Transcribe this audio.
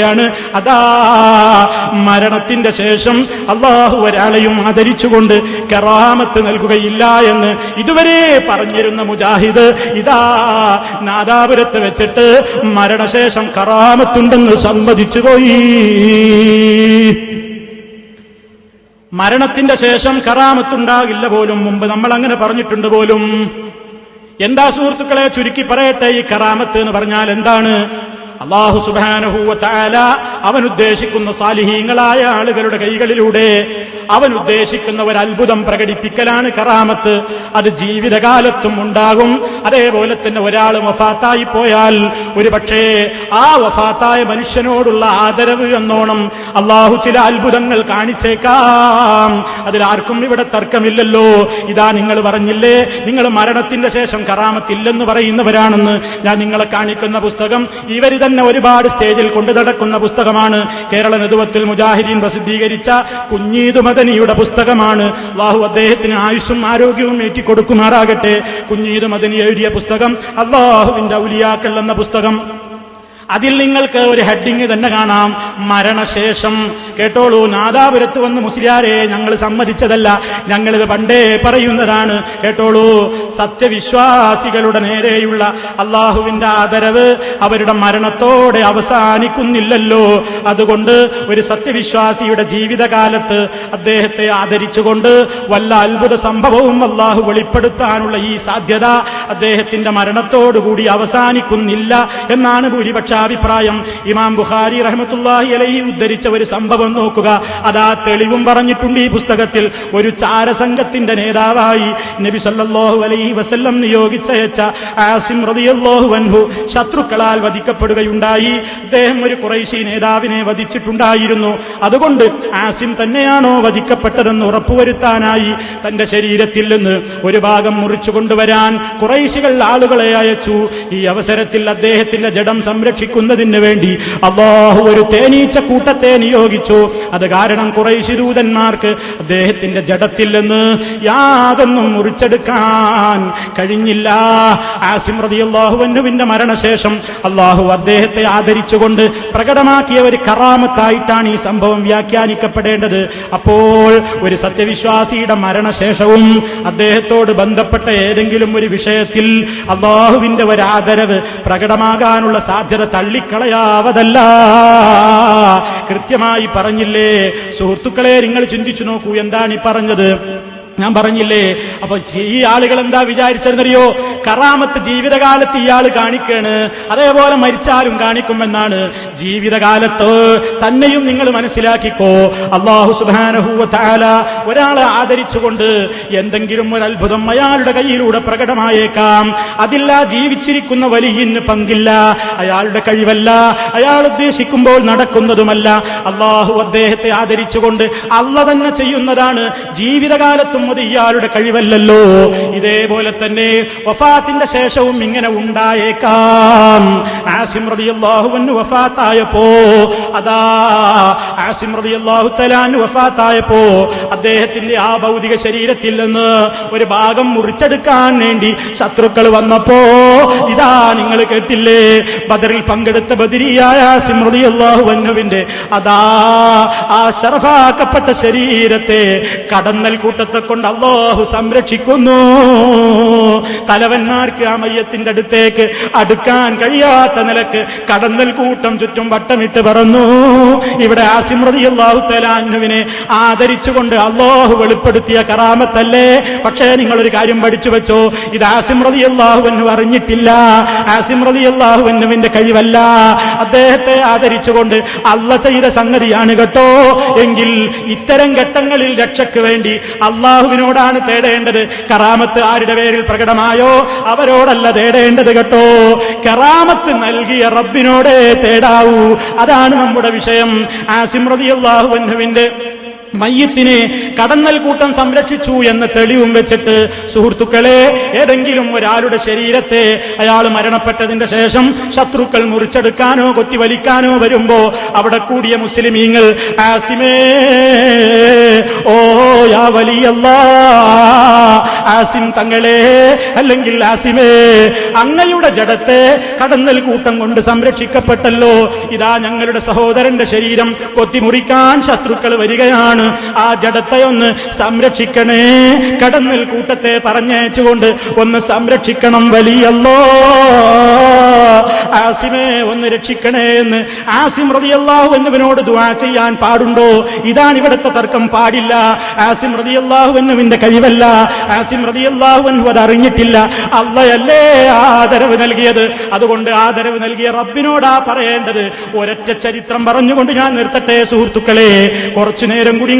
ാണ് അതാ മരണത്തിന്റെ ശേഷം അള്ളാഹു ഒരാളെയും ആദരിച്ചുകൊണ്ട് കറാമത്ത് നൽകുകയില്ല എന്ന് ഇതുവരെ പറഞ്ഞിരുന്ന മുജാഹിദ് ഇതാ നാദാപുരത്ത് വെച്ചിട്ട് മരണശേഷം കറാമത്തുണ്ടെന്ന് സമ്മതിച്ചു പോയി. മരണത്തിന്റെ ശേഷം കറാമത്തുണ്ടാകില്ല പോലും. മുമ്പ് നമ്മൾ അങ്ങനെ പറഞ്ഞിട്ടുണ്ട് പോലും. എന്താ സുഹൃത്തുക്കളെ ചുരുക്കി പറയട്ടെ ഈ കറാമത്ത് എന്ന് പറഞ്ഞാൽ എന്താണ്? അള്ളാഹു സുബാനഹൂവ താല അവൻ ഉദ്ദേശിക്കുന്ന സാലിഹീങ്ങളായ ആളുകളുടെ കൈകളിലൂടെ അവൻ ഉദ്ദേശിക്കുന്ന ഒരു അത്ഭുതം പ്രകടിപ്പിക്കലാണ് കറാമത്ത്. അത് ജീവിതകാലത്തും ഉണ്ടാകും. അതേപോലെ തന്നെ ഒരാൾ വഫാത്തായി പോയാൽ ഒരു പക്ഷേ ആ വഫാത്തായ മനുഷ്യനോടുള്ള ആദരവ് എന്നോണം അള്ളാഹു ചില അത്ഭുതങ്ങൾ കാണിച്ചേക്കാം. അതിലാർക്കും ഇവിടെ തർക്കമില്ലല്ലോ. ഇതാ നിങ്ങൾ പറഞ്ഞില്ലേ നിങ്ങൾ മരണത്തിന്റെ ശേഷം കറാമത്തില്ലെന്ന് പറയുന്നവരാണെന്ന് ഞാൻ നിങ്ങളെ കാണിക്കുന്ന പുസ്തകം. ഇവർ തന്നെ ഒരുപാട് സ്റ്റേജിൽ കൊണ്ടു നടക്കുന്ന പുസ്തകമാണ്. കേരള നെതുവത്തിൽ മുജാഹിദീൻ പ്രസിദ്ധീകരിച്ച കുഞ്ഞീതു മദനിയുടെ പുസ്തകമാണ്. അള്ളാഹു അദ്ദേഹത്തിന് ആയുസ്സും ആരോഗ്യവും ഏറ്റിക്കൊടുക്കുമാറാകട്ടെ. കുഞ്ഞീതു മദനി എഴുതിയ പുസ്തകം അള്ളാഹുവിന്റെ ഔലിയാക്കൽ എന്ന പുസ്തകം. അതിൽ നിങ്ങൾക്ക് ഒരു ഹെഡിങ് തന്നെ കാണാം. മരണശേഷം കേട്ടോളൂ നാദാപുരത്ത് വന്ന് മുസ്ലിയാരെ ഞങ്ങൾ സമ്മതിച്ചതല്ല. ഞങ്ങളിത് പണ്ടേ പറയുന്നതാണ്. കേട്ടോളൂ സത്യവിശ്വാസികളുടെ നേരെയുള്ള അള്ളാഹുവിന്റെ ആദരവ് അവരുടെ മരണത്തോടെ അവസാനിക്കുന്നില്ലല്ലോ. അതുകൊണ്ട് ഒരു സത്യവിശ്വാസിയുടെ ജീവിതകാലത്ത് അദ്ദേഹത്തെ ആദരിച്ചുകൊണ്ട് വല്ല അത്ഭുത സംഭവവും അള്ളാഹു വെളിപ്പെടുത്താനുള്ള ഈ സാധ്യത അദ്ദേഹത്തിന്റെ മരണത്തോടുകൂടി അവസാനിക്കുന്നില്ല എന്നാണ് ഭൂരിപക്ഷ അഭിപ്രായം ഇമാം ബുഖാരി റഹ്മത്തുല്ലാഹി അലൈഹി ഉദ്ധരിച്ച ഒരു സംഭവം നോക്കുക. അതാ തെളിവും പറഞ്ഞിട്ടുണ്ട് ഈ പുസ്തകത്തിൽ. ഒരു ചാരസംഘത്തിന്റെ നേതാവായി നബി സല്ലല്ലാഹു അലൈഹി വസല്ലം നിയോഗിച്ചയച്ച ആസിം റളിയല്ലാഹു അൻഹു ശത്രുക്കളാൽ വധിക്കപ്പെടുകയുണ്ടായി. അദ്ദേഹം ഒരു കുറൈശി നേതാവിനെ വധിച്ചിട്ടുണ്ടായിരുന്നു. അതുകൊണ്ട് ആസിം തന്നെയാണോ വധിക്കപ്പെട്ടതെന്ന് ഉറപ്പുവരുത്താനായി തന്റെ ശരീരത്തിൽ നിന്ന് ഒരു ഭാഗം മുറിച്ചു കൊണ്ടുവരാൻ കുറൈശികൾ ആളുകളെ അയച്ചു. ഈ അവസരത്തിൽ അദ്ദേഹത്തിന്റെ ജഡം സംരക്ഷിക്കുന്നതിന് വേണ്ടി അള്ളാഹു ഒരു തേനീച്ച കൂട്ടത്തെ നിയോഗിച്ചു. അത് കാരണം കുറൈശി ദൂതന്മാർക്ക് അദ്ദേഹത്തിന്റെ ജഡത്തിൽ നിന്ന് യാതൊന്നും മുറിച്ചെടുക്കാൻ കഴിഞ്ഞില്ല. ആസിം അള്ളാഹുവിന്റെ മരണശേഷം അള്ളാഹു അദ്ദേഹത്തെ ആദരിച്ചുകൊണ്ട് പ്രകടമാക്കിയ ഒരു കറാമത്തായിട്ടാണ് ഈ സംഭവം വ്യാഖ്യാനിക്കപ്പെടേണ്ടത്. അപ്പോൾ ഒരു സത്യവിശ്വാസിയുടെ മരണശേഷവും അദ്ദേഹത്തോട് ബന്ധപ്പെട്ട ഏതെങ്കിലും ഒരു വിഷയത്തിൽ അള്ളാഹുവിന്റെ ഒരു ആദരവ് പ്രകടമാകാനുള്ള സാധ്യത തള്ളിക്കളയാവതല്ല. കൃത്യമായി പറഞ്ഞില്ലേ സുഹൃത്തുക്കളെ നിങ്ങൾ ചിന്തിച്ചു നോക്കൂ എന്താണ് ഈ പറഞ്ഞത്? ഞാൻ പറഞ്ഞില്ലേ അപ്പൊ ഈ ആളുകൾ എന്താ വിചാരിച്ചതെന്നറിയോ? കറാമത്ത് ജീവിതകാലത്ത് ഇയാൾ കാണിക്കാണ്. അതേപോലെ മരിച്ചാലും കാണിക്കുമെന്നാണ് ജീവിതകാലത്ത്. തന്നെയും നിങ്ങൾ മനസ്സിലാക്കിക്കോ. അള്ളാഹു സുബാനഹൂവ താല ഒരാളെ ആദരിച്ചുകൊണ്ട് എന്തെങ്കിലും ഒരു അത്ഭുതം അയാളുടെ കയ്യിലൂടെ പ്രകടമായേക്കാം. അതില്ല ജീവിച്ചിരിക്കുന്ന വലിയന് പങ്കില്ല. അയാളുടെ കഴിവല്ല. അയാൾ ഉദ്ദേശിക്കുമ്പോൾ നടക്കുന്നതുമല്ല. അള്ളാഹു അദ്ദേഹത്തെ ആദരിച്ചുകൊണ്ട് അല്ല തന്നെ ചെയ്യുന്നതാണ്. ജീവിതകാലത്തും അത് ഇയാളുടെ കഴിവല്ലല്ലോ. ഇതേപോലെ തന്നെ വഫാത്തിന്റെ ശേഷവും ഇങ്ങനെ ഉണ്ടായേക്കാം. ആസിം റളിയല്ലാഹുവിന് വഫാത്തായപ്പോ അതാ ആസിം തആലാന് വഫാത്തായപ്പോ അദ്ദേഹത്തിന്റെ ആ ഭൗതിക ശരീരത്തിൽ നിന്ന് ഒരു ഭാഗം മുറിച്ചെടുക്കാൻ വേണ്ടി ശത്രുക്കൾ വന്നപ്പോ ഇതാ നിങ്ങൾ കേട്ടില്ലേ? ബദറിൽ പങ്കെടുത്ത ബദരിയായ ആസിം അള്ളാഹു വന്നുവിന്റെ അതാ ആ ശർഫാക്കപ്പെട്ട ശരീരത്തെ കടന്നൽ കൂട്ടത്തെ കൊണ്ട് അള്ളാഹു സംരക്ഷിക്കുന്നു. തലവന്മാർക്ക് ആ മയ്യത്തിന്റെ അടുത്തേക്ക് അടുക്കാൻ കഴിയാത്ത നിലയ്ക്ക് കടന്നൽ കൂട്ടം ചുറ്റും വട്ടമിട്ട് പറന്നു. ഇവിടെ ആസിമൃതി അള്ളാഹു തലാന്നുവിനെ ആദരിച്ചുകൊണ്ട് അള്ളാഹു വെളിപ്പെടുത്തിയ കറാമത്തല്ലേ? പക്ഷേ നിങ്ങൾ ഒരു കാര്യം പഠിച്ചു വെച്ചോ? ഇത് ആസിമൃതി അള്ളാഹുവിന് അറിഞ്ഞിട്ടില്ല. ആസിമൃതി അള്ളാഹുവിന്റെ കഴിവല്ല. അദ്ദേഹത്തെ ആദരിച്ചുകൊണ്ട് അല്ല ചെയ്ത സംഗതിയാണ് കേട്ടോ. എങ്കിൽ ഇത്തരം ഘട്ടങ്ങളിൽ രക്ഷയ്ക്ക് വേണ്ടി അള്ളാഹുവിനോടാണ് തേടേണ്ടത്. കറാമത്ത് ആരുടെ പേരിൽ പ്രകടമായോ? അവരോടല്ല തേടേണ്ടത് കേട്ടോ. കറാമത്ത് നൽകിയ റബ്ബിനോടേ തേടാവൂ. അതാണ് നമ്മുടെ വിഷയം. ആസിം റളിയല്ലാഹു ബന്ധുവിന്റെ മയ്യത്തിനെ കടന്നൽ കൂട്ടം സംരക്ഷിച്ചു എന്ന് തെളിവും വെച്ചിട്ട് സുഹൃത്തുക്കളെ ഏതെങ്കിലും ഒരാളുടെ ശരീരത്തെ അയാൾ മരണപ്പെട്ടതിന്റെ ശേഷം ശത്രുക്കൾ മുറിച്ചെടുക്കാനോ കൊത്തിവലിക്കാനോ വരുമ്പോ അവിടെ കൂടിയ മുസ്ലിമീങ്ങൾ ആസിമേ ഓ യാ ആസിം തങ്ങളെ അല്ലെങ്കിൽ ആസിമേ അങ്ങയുടെ ജഡത്തെ കടന്നൽ കൂട്ടം കൊണ്ട് സംരക്ഷിക്കപ്പെട്ടല്ലോ. ഇതാ ഞങ്ങളുടെ സഹോദരന്റെ ശരീരം കൊത്തിമുറിക്കാൻ ശത്രുക്കൾ വരികയാണ്. ആ ജഡത്തെ ഒന്ന് സംരക്ഷിക്കണേ. കടന്നിൽ കൂട്ടത്തെ പറഞ്ഞയച്ചുകൊണ്ട് ഒന്ന് സംരക്ഷിക്കണം വലിയല്ലോ. ആസിമെ ഒന്ന് രക്ഷിക്കണേ എന്ന് ആസിം റതിയല്ലാഹു എന്നവനോട് ദുവാ ചെയ്യാൻ പാടുണ്ടോ? ഇതാണ് ഇവിടുത്തെ തർക്കം പാടില്ല. ആസിം റതിയല്ലാഹു എന്നുവിന്റെ കഴിവല്ല. ആസിം റതിയല്ലാഹു എന്നു അത് അറിഞ്ഞിട്ടില്ല. അള്ളയല്ലേ ആദരവ് നൽകിയത്. അതുകൊണ്ട് ആദരവ് നൽകിയ റബ്ബിനോടാ പറയേണ്ടത്. ഒരൊറ്റ ചരിത്രം പറഞ്ഞുകൊണ്ട് ഞാൻ നിർത്തട്ടെ സുഹൃത്തുക്കളെ. കുറച്ചു നേരം കൂടി